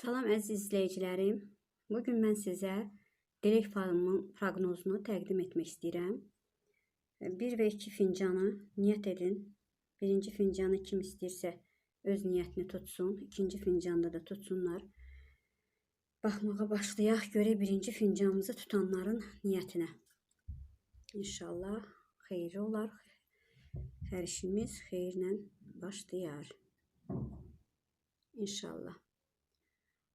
Salam əziz izləyicilərim. Bu gün mən sizə dilek falımın proqnozunu təqdim etmək istəyirəm. 1 və 2 fincanı niyyət edin. Birinci fincanı kim istəyirsə öz niyyətini tutsun. İkinci fincanda da tutsunlar. Baxmağa başlayaq. Görək birinci fincanımızı tutanların niyyətinə. İnşallah xeyirli olar. Hər işimiz xeyirlə başlayar. İnşallah.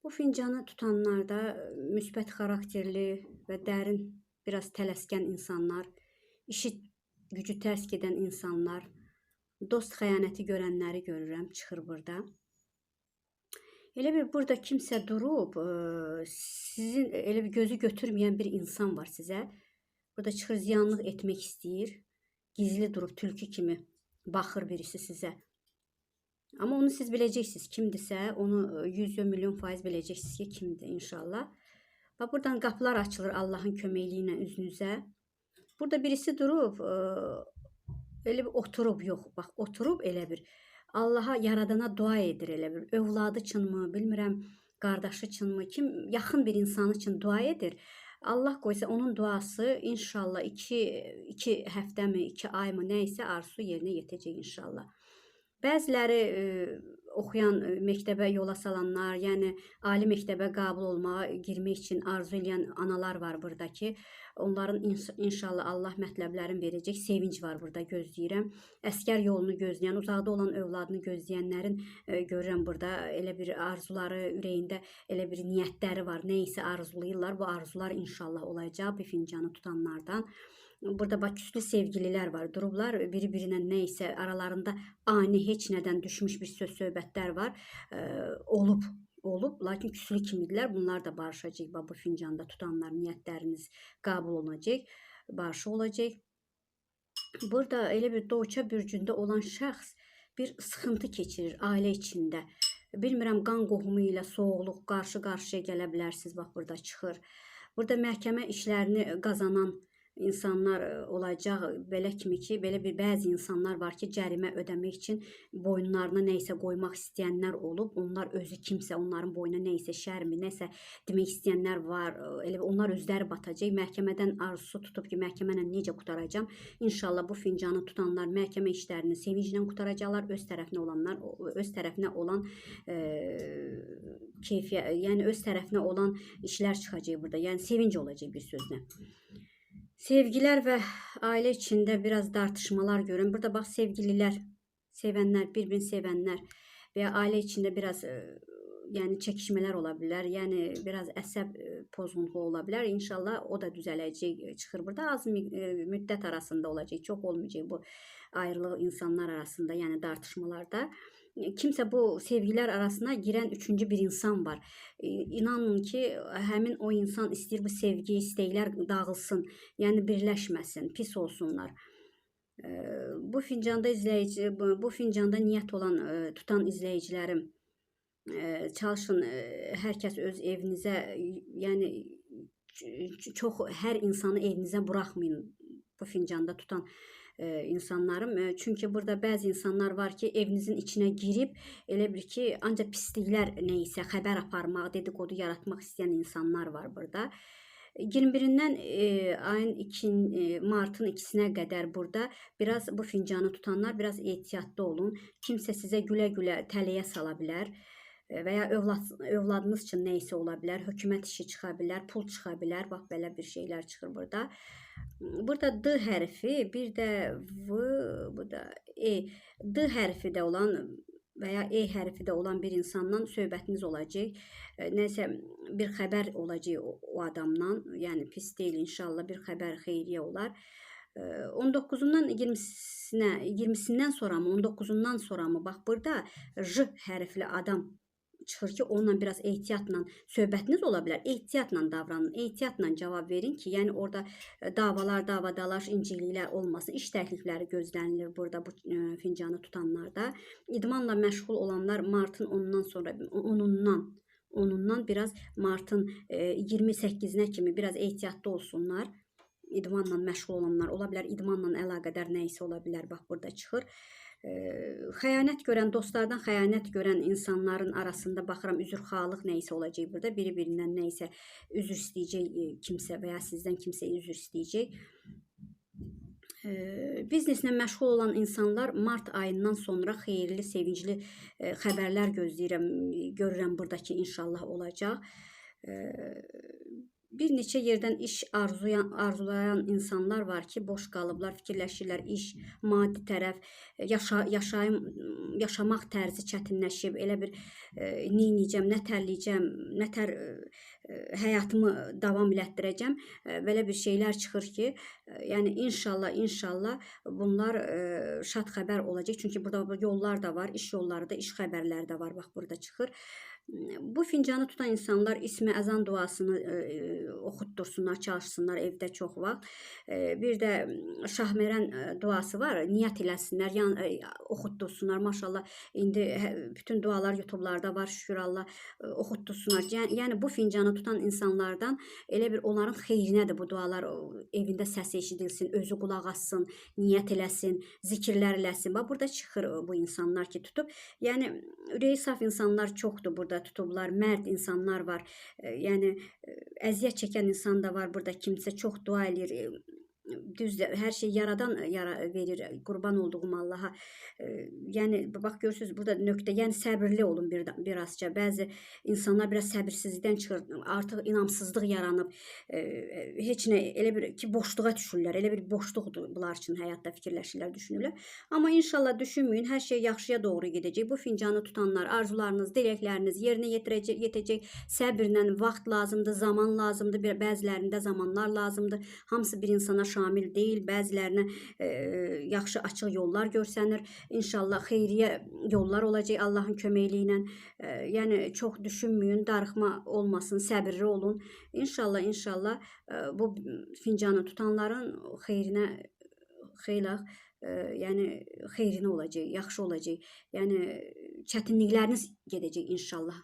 Bu fincanı tutanlarda müsbət xarakterli və dərin, biraz tələskən insanlar, işi gücü tərs gedən insanlar, dost xəyanəti görənləri görürəm, çıxır burada. Elə bir burada kimsə durub, ə, sizin elə bir gözü götürməyən bir insan var sizə. Burada çıxır ziyanlıq etmək istəyir. Gizli durub tülkü kimi baxır birisi sizə. Ama onu siz bileceksiniz. Kimdirsə onu e, yüz milyon faiz bileceksiniz ki kimdir inşallah. Bak buradan kapılar açılır Allah'ın köməkliyi üzünüze. Burada birisi durub e, elə bir oturub yox. Bax oturub elə bir Allaha yaradana dua edir elə bir. Övladı üçünmü, bilmirəm, qardaşı üçünmü, kim yaxın bir insan üçün dua edir. Allah qoysa onun duası inşallah 2 2 həftəmi, 2 ayımı nə isə arzusu yerinə yetəcək inşallah. Bəziləri ə, oxuyan, ə, məktəbə yola salanlar, yəni ali məktəbə qəbul olmağa girmək üçün arzu edən analar var burada ki, onların inş inşallah Allah mətləblərini verəcək sevinc var burada gözləyirəm. Əskər yolunu gözləyən, uzaqda olan övladını gözləyənlərin ə, görürəm burada elə bir arzuları ürəyində, elə bir niyyətləri var. Nə isə arzulayırlar. Bu arzular inşallah olacaq bir fincanı tutanlardan. Burada bak küslü sevgililer var. Durublar biri-birinə nə isə aralarında ani heç nədən düşmüş bir söz söhbətlər var. E, olub olub, lakin küslü kimidirlər. Bunlar da barışacaq. Bax, bu fincanda tutanlar niyyətləriniz qəbul olunacaq, barışı olacaq. Burada elə bir doğuça bürcündə olan şəxs bir sıxıntı keçirir ailə içində. Bilmirəm qan qohumu ilə soğuqluq qarşı-qarşıya gələ bilərsiniz. Bax burada çıxır. Burada məhkəmə işlərini qazanan insanlar e, olacaq belə kimi ki, belə bir bəzi insanlar var ki, cərimə ödəmək üçün boyunlarına nə isə qoymaq istəyənlər olub. Onlar özü kimsə onların boynuna nə isə şərmi, nəsə demək istəyənlər var. E, elə onlar özləri batacaq. Məhkəmədən arzusu tutub ki, məhkəmə ilə necə qutaracağam? İnşallah bu fincanı tutanlar məhkəmə işlərini sevinclə qutaracaqlar. Öz tərəfinə olanlar öz tərəfinə olan e, keyfiyyət, yəni öz tərəfinə olan işlər çıxacaq burada. Yəni sevinc olacaq bir sözlə. Sevgiler ve aile içinde biraz tartışmalar görün. Burada bak sevgililer, sevenler, birbirini sevenler veya aile içinde biraz e, yani çekişmeler olabilir. Yani biraz əsəb e, pozğunluğu olabilir. İnşallah o da düzələcək, e, çıxır burada. Az müddət arasında olacaq, çox olmayacaq bu ayrılıq insanlar arasında, yəni tartışmalarda kimse bu sevgiler arasına giren üçüncü bir insan var. İnanın ki həmin o insan istəyir bu sevgi, istəklər dağılsın, yəni birləşməsin, pis olsunlar. Bu fincanda izləyici, bu fincanda niyyət olan tutan izləyicilərim çalışın hər kəs öz evinizə, yəni çox hər insanı evinizə buraxmayın bu fincanda tutan e, insanlarım. E, çünkü burada bəzi insanlar var ki, evinizin içine girib elə bir ki, ancaq pisliklər nə isə xəbər aparmaq, dedikodu yaratmaq istəyən insanlar var burada. 21-dən e, ayın 2 e, martın 2-sinə qədər burada biraz bu fincanı tutanlar biraz ehtiyatlı olun. Kimsə sizə gülə-gülə tələyə sala bilər e, və ya övlad, övladınız üçün nə isə ola bilər, hökumət işi çıxa bilər, pul çıxa bilər. Bax belə bir şeylər çıxır burada. Burada D hərfi, bir də V, bu da E. D hərfi də olan və ya E hərfi də olan bir insandan söhbətiniz olacaq. E, nəsə bir xəbər olacaq o, o adamdan. Yəni pis deyil inşallah bir xəbər xeyriyyə olar. 19-undan e, 20-sinə, 20-sindən sonra mı, 19-undan sonra mı? Bax burada J hərfli adam çıxır ki, onunla biraz ehtiyatla söhbətiniz ola bilər. Ehtiyatla davranın, ehtiyatla cavab verin ki, yəni orada e, davalar, davadalaş, inciliklər olmasın. İş təklifləri gözlənilir burada bu e, fincanı tutanlarda. İdmanla məşğul olanlar martın 10-dan sonra 10-undan 10-undan biraz martın 28-nə e, kimi biraz ehtiyatlı olsunlar. İdmanla məşğul olanlar ola bilər, idmanla əlaqədar nə isə ola bilər. Bax burada çıxır xəyanət görən, dostlardan xəyanət görən insanların arasında baxıram üzrxahlıq nə isə olacaq burada. Biri birindən nə isə üzr istəyəcək kimsə və ya sizdən kimsə üzr istəyəcək. Bizneslə məşğul olan insanlar mart ayından sonra xeyirli, sevincli xəbərlər gözləyirəm. Görürəm burada ki, inşallah olacaq. Bir neçə yerdən iş arzuyan, arzulayan insanlar var ki, boş qalıblar, fikirləşirlər, iş, maddi tərəf, e, yaşa, yaşayım, yaşamaq tərzi çətinləşib. Elə bir e, neyniyəcəm, nə tərləyəcəm, nə tər e, e, həyatımı davam elətdirəcəm. E, belə bir şeylər çıxır ki, e, yəni inşallah, inşallah bunlar e, şad xəbər olacaq. Çünki burada yollar da var, iş yolları da, iş xəbərləri də var. Bax burada çıxır. Bu fincanı tutan insanlar ismi əzan duasını e, oxutdursunlar, çalışsınlar evdə çox vaxt. E, bir də Şahmerən e, duası var, niyyət eləsinlər, yan e, oxutdursunlar. Maşallah indi bütün dualar YouTube-larda var, şükür Allah e, oxutdursunlar. Yəni, bu fincanı tutan insanlardan elə bir onların xeyrinədir bu dualar. Evində səs eşidilsin, özü qulaq assın, niyyət eləsin, zikirlər eləsin. Bax burada çıxır e, bu insanlar ki, tutub. Yəni ürəyi saf insanlar çoxdur burada tutublar, mərd insanlar var. Yəni əziyyət çəkən insan da var burada. Kimsə çox dua eləyir. E, Düzdür, hər şey yaradan yara verir. Qurban olduğum Allaha. E, Yəni bax görürsüz burada nöqtə. Yəni səbirli olun bir birazca. Bəzi insanlar biraz səbirsizlikdən çıxır. Artıq inamsızlıq yaranıb. E, heç nə elə bir ki boşluğa düşürlər. Elə bir boşluqdur bunlar üçün həyatda fikirləşirlər, düşünürlər. Amma inşallah düşünməyin, hər şey yaxşıya doğru gedəcək. Bu fincanı tutanlar, arzularınız, diləkləriniz yerinə yetirəcək, yetəcək. Səbrlə vaxt lazımdır, zaman lazımdır. Bir bəzilərində zamanlar lazımdır. Hamısı bir insana şamil deyil. Bəzilərinə e, yaxşı açıq yollar görsənir. İnşallah xeyriyyə yollar olacaq Allahın köməkliyi ilə. E, yəni çox düşünməyin, darıxma olmasın, səbirli olun. İnşallah, inşallah e, bu fincanı tutanların xeyrinə xeylaq e, yəni xeyrinə olacaq, yaxşı olacaq. Yəni çətinlikləriniz gedəcək inşallah.